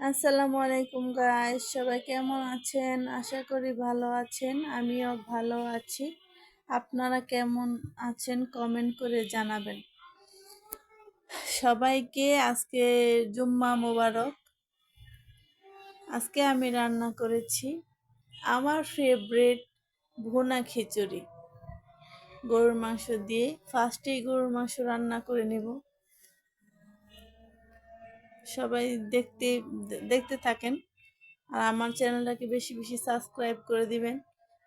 আসসালামু আলাইকুম গাইস সবাই কেমন আছেন? আশা করি ভালো আছেন, আমিও ভালো আছি। আপনারা কেমন আছেন কমেন্ট করে জানাবেন। সবাইকে আজকে জুম্মা মোবারক। আজকে আমি রান্না করেছি আমার ফেভারিট ভুনা খিচুড়ি। গরুর মাংস দিয়ে ফার্স্টেই গরুর মাংস রান্না করে নেব। সবাই দেখতে দেখতে থাকেন। আর আমার চ্যানেলটাকে বেশি বেশি সাবস্ক্রাইব করে দিবেন।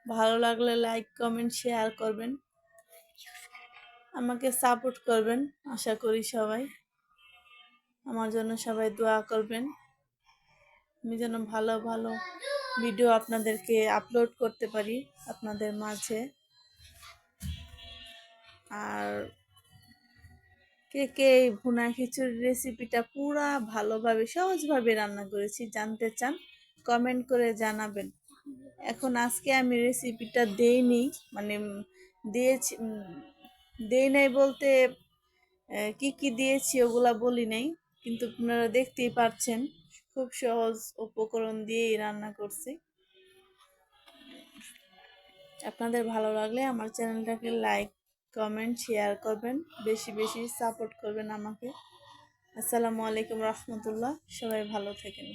ভালো লাগলে লাইক কমেন্ট শেয়ার করবেন। আমাকে সাপোর্ট করবেন, আশা করি সবাই। আমার জন্য সবাই দোয়া করবেন। আমি যেন ভালো ভালো ভিডিও আপনাদেরকে আপলোড করতে পারি আপনাদের মাঝে। আর কে কে এই ভুনা খিচুড়ির রেসিপিটা পুরা ভালোভাবে, সহজভাবে রান্না করেছি। জানতে চান কমেন্ট করে জানাবেন। এখন আজকে আমি রেসিপিটা দেইনি মানে দিয়েছি দেই নাই বলতে কি কি দিয়েছি ওগুলা বলি নাই, কিন্তু আপনারা দেখতেই পাচ্ছেন খুব সহজ উপকরণ দিয়েই রান্না করছি। আপনাদের ভালো লাগলে আমার চ্যানেলটাকে লাইক কমেন্ট শেয়ার করবেন বেশি বেশি সাপোর্ট করবেন আমাকে। আসসালামু আলাইকুম রহমতুল্লাহ সবাই ভালো থাকেন।